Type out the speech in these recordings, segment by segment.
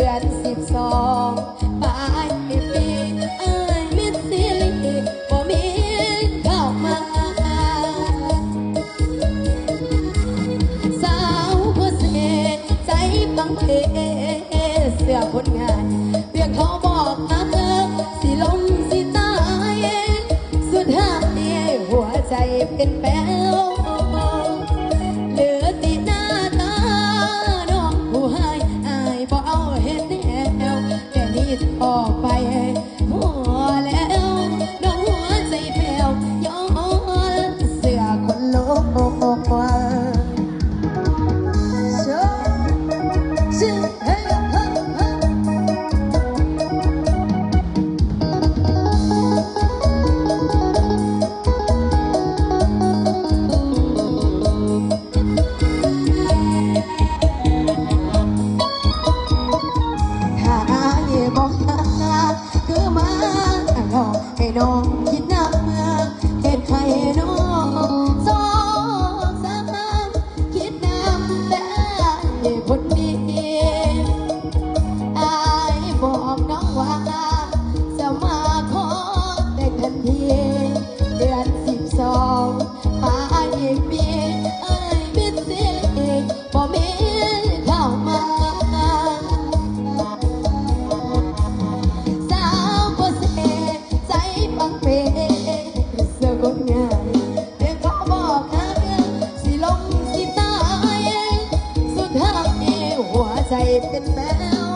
ดือนสิบสองปลายปีเอ้ยมิดซิลิบ่มีเข้ามา สาวผู้เสษใจบังเพเสื้อคนงานเพียงเขาบอกมาเธอสิลมสิตาย สุดท้ายหัวใจเป็นแป้ว ไปพอแล้วน้องหัวใจแผ่วยอนเสือคนโลก อ เป็นแมว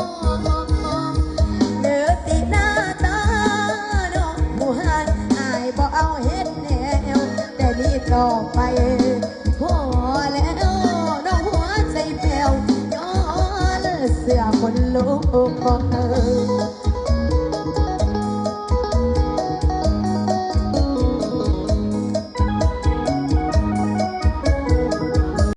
เหลือติหน้าตาน้องผู้หายอายบ่เอาเฮ็ดแนว แต่นี่ต่อไปพอแล้วน้องหัวใจแผ่วย้อนเสื้อคนลุกบอกเออ